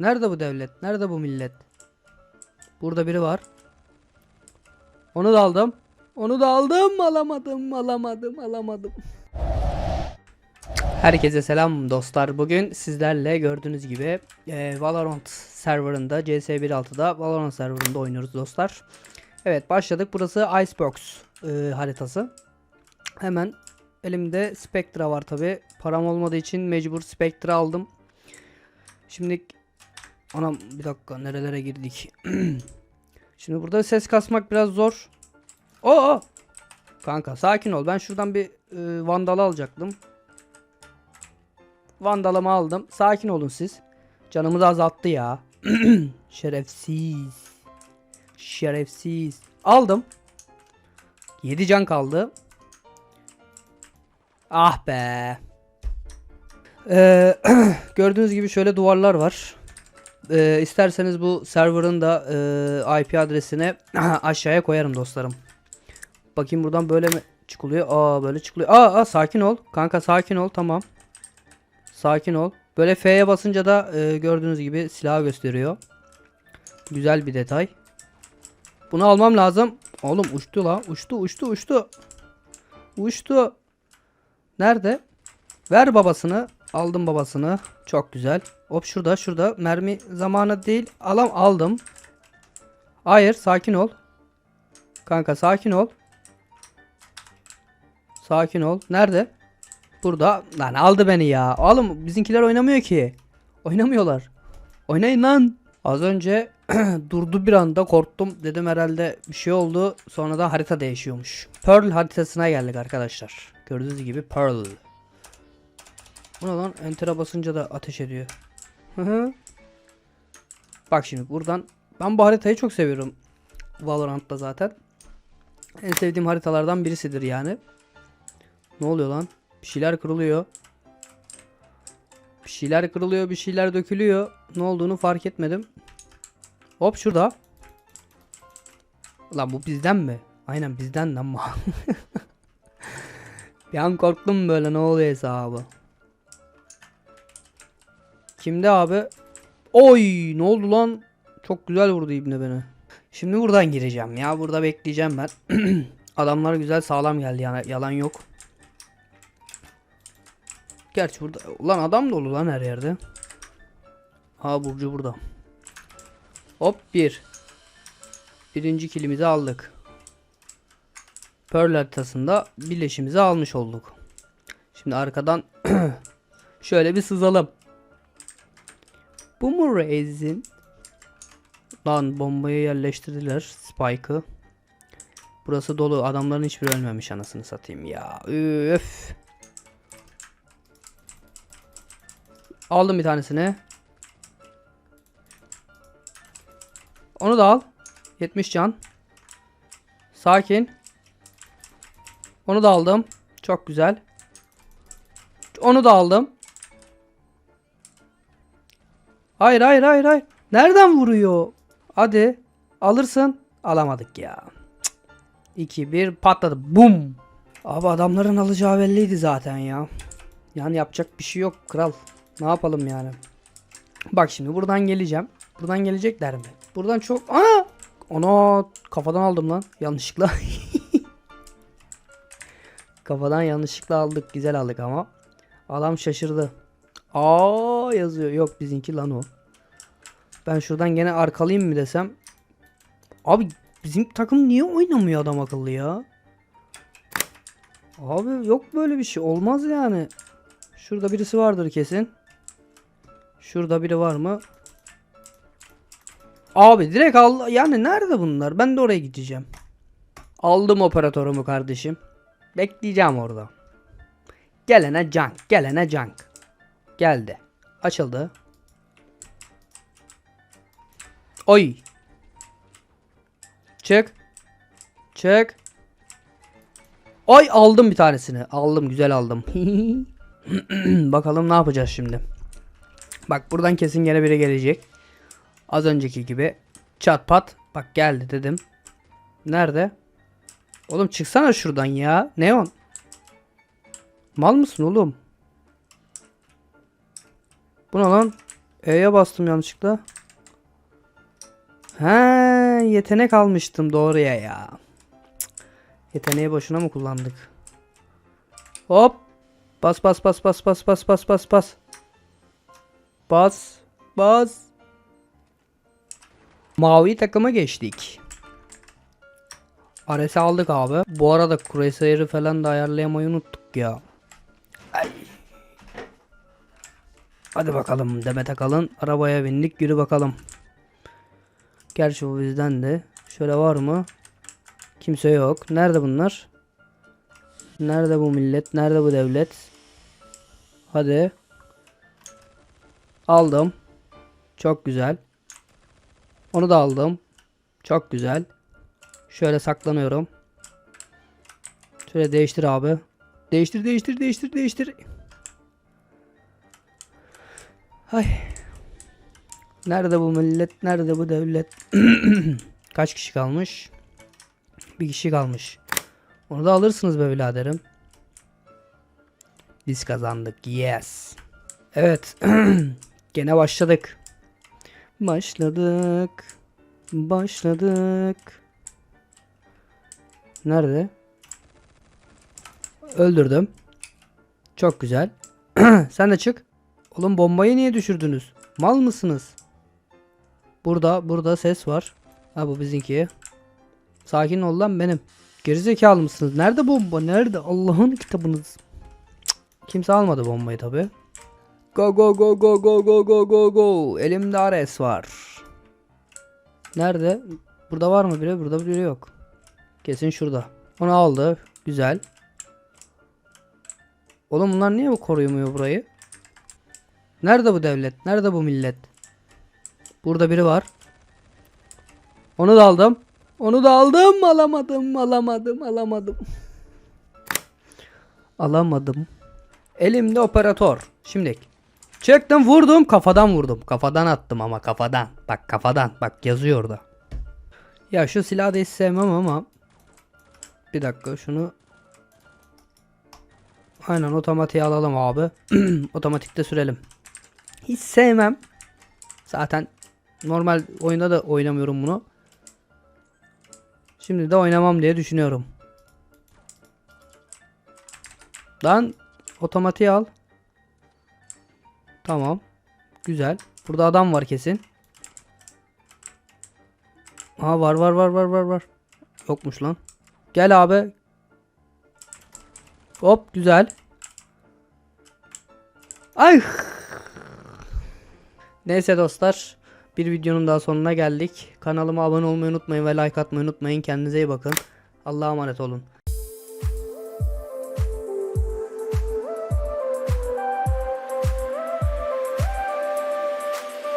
Nerede bu devlet? Nerede bu millet? Burada biri var. Onu da aldım. Onu da aldım. Alamadım, alamadım, alamadım. Herkese selam dostlar. Bugün sizlerle gördüğünüz gibi e, Valorant serverında CS 1.6'da Valorant serverında oynuyoruz dostlar. Evet başladık. Burası Icebox e, haritası. Hemen elimde Spectra var tabi. Param olmadığı için mecbur Spectra aldım. Şimdi anam bir dakika nerelere girdik. Şimdi burada ses kasmak biraz zor. Oo! Kanka sakin ol. Ben şuradan bir e, vandal alacaktım. Vandalımı aldım. Sakin olun siz. Canımı azalttı ya. Şerefsiz. Şerefsiz. Aldım. 7 can kaldı. Ah be. Ee, gördüğünüz gibi şöyle duvarlar var. Ee, isterseniz bu server'ın da e, IP adresini aşağıya koyarım dostlarım. Bakayım buradan böyle mi çıkılıyor? Aa böyle çıkılıyor. Aa, aa sakin ol. Kanka sakin ol tamam. Sakin ol. Böyle F'ye basınca da e, gördüğünüz gibi silah gösteriyor. Güzel bir detay. Bunu almam lazım. Oğlum uçtu la. Uçtu uçtu uçtu. Uçtu. Nerede? Ver babasını. Aldım babasını. Çok güzel. Hop şurada şurada. Mermi zamanı değil. Alam aldım. Hayır sakin ol. Kanka sakin ol. Sakin ol. Nerede? Burada. Lan aldı beni ya. Oğlum bizimkiler oynamıyor ki. Oynamıyorlar. Oynayın lan. Az önce durdu bir anda korktum. Dedim herhalde bir şey oldu. Sonra da harita değişiyormuş. Pearl haritasına geldik arkadaşlar. Gördüğünüz gibi Pearl. Bu ne lan? Enter'a basınca da ateş ediyor. Bak şimdi buradan ben bu haritayı çok seviyorum. Valorant'ta zaten. En sevdiğim haritalardan birisidir yani. Ne oluyor lan? Bir şeyler kırılıyor. Bir şeyler kırılıyor, bir şeyler dökülüyor. Ne olduğunu fark etmedim. Hop şurada. Lan bu bizden mi? Aynen bizden lan bir an korktum böyle ne oluyor hesabı. Kimde abi? Oy ne oldu lan? Çok güzel vurdu ibne beni. Şimdi buradan gireceğim ya. Burada bekleyeceğim ben. Adamlar güzel sağlam geldi yani yalan yok. Gerçi burada ulan adam dolu lan her yerde. Ha Burcu burada. Hop bir. Birinci kilimizi aldık. Pearl haritasında birleşimizi almış olduk. Şimdi arkadan şöyle bir sızalım. Bu mu Raze'in? Lan bombayı yerleştirdiler. Spike'ı. Burası dolu. Adamların hiçbiri ölmemiş anasını satayım ya. Üf. Aldım bir tanesini. Onu da al. 70 can. Sakin. Onu da aldım. Çok güzel. Onu da aldım. Hayır hayır hayır hayır. Nereden vuruyor? Hadi. Alırsın. Alamadık ya. 2-1 patladı. Bum. Abi adamların alacağı belliydi zaten ya. Yani yapacak bir şey yok kral. Ne yapalım yani? Bak şimdi buradan geleceğim. Buradan gelecekler mi? Buradan çok... Ana! Ana! Kafadan aldım lan. Yanlışlıkla. Kafadan yanlışlıkla aldık. Güzel aldık ama. Adam şaşırdı. Aa yazıyor. Yok bizimki lan o. Ben şuradan gene arkalayayım mı desem. Abi bizim takım niye oynamıyor adam akıllı ya? Abi yok böyle bir şey. Olmaz yani. Şurada birisi vardır kesin. Şurada biri var mı? Abi direkt al. Yani nerede bunlar? Ben de oraya gideceğim. Aldım operatörümü kardeşim. Bekleyeceğim orada. Gelene junk. Gelene junk. Geldi. Açıldı. Oy. Çık. Çık. Ay aldım bir tanesini. Aldım güzel aldım. Bakalım ne yapacağız şimdi. Bak buradan kesin gene biri gelecek. Az önceki gibi. Çat pat. Bak geldi dedim. Nerede? Oğlum çıksana şuradan ya. Neon. Mal mısın oğlum? Bu ne lan? E'ye bastım yanlışlıkla. He, yetenek almıştım doğruya ya. Yeteneği boşuna mı kullandık? Hop. Bas bas bas bas bas bas bas bas bas. Bas bas. Mavi takıma geçtik. Ares'i aldık abi. Bu arada Crusader'ı falan da ayarlayamayı unuttuk ya. Ay. Hadi bakalım Demet Akalın. Arabaya bindik yürü bakalım. Gerçi bu bizden de. Şöyle var mı? Kimse yok. Nerede bunlar? Nerede bu millet? Nerede bu devlet? Hadi. Aldım. Çok güzel. Onu da aldım. Çok güzel. Şöyle saklanıyorum. Şöyle değiştir abi. Değiştir değiştir değiştir değiştir. Ay. Nerede bu millet? Nerede bu devlet? Kaç kişi kalmış? Bir kişi kalmış. Onu da alırsınız be biraderim. Biz kazandık. Yes. Evet. Gene başladık. Başladık. Başladık. Nerede? Öldürdüm. Çok güzel. Sen de çık. Oğlum bombayı niye düşürdünüz? Mal mısınız? Burada, burada ses var. Ha bu bizimki. Sakin ol lan benim. Gerizekalı mısınız? Nerede bomba? Nerede? Allah'ın kitabınız. Cık, Kimse almadı bombayı tabi. Go go go go go go go go go. Elimde Ares var. Nerede? Burada var mı biri? Burada biri yok. Kesin şurada. Onu aldı. Güzel. Oğlum bunlar niye koruyamıyor burayı? Nerede bu devlet? Nerede bu millet? Burada biri var. Onu da aldım. Onu da aldım. Alamadım. Alamadım. Alamadım. Alamadım. Elimde operatör. Şimdi. Çektim vurdum. Kafadan vurdum. Kafadan attım ama kafadan. Bak kafadan. Bak yazıyor orada. Ya şu silahı da hiç sevmem ama. Bir dakika şunu. Aynen otomatiğe alalım abi. Otomatikte sürelim. Hiç sevmem. Zaten normal oyunda da oynamıyorum bunu. Şimdi de oynamam diye düşünüyorum. Lan otomatiğe al. Tamam. Güzel. Burada adam var kesin. Aha var var var var var var. Yokmuş lan. Gel abi. Hop güzel. Ay. Neyse dostlar. Bir videonun daha sonuna geldik. Kanalıma abone olmayı unutmayın ve like atmayı unutmayın. Kendinize iyi bakın. Allah'a emanet olun.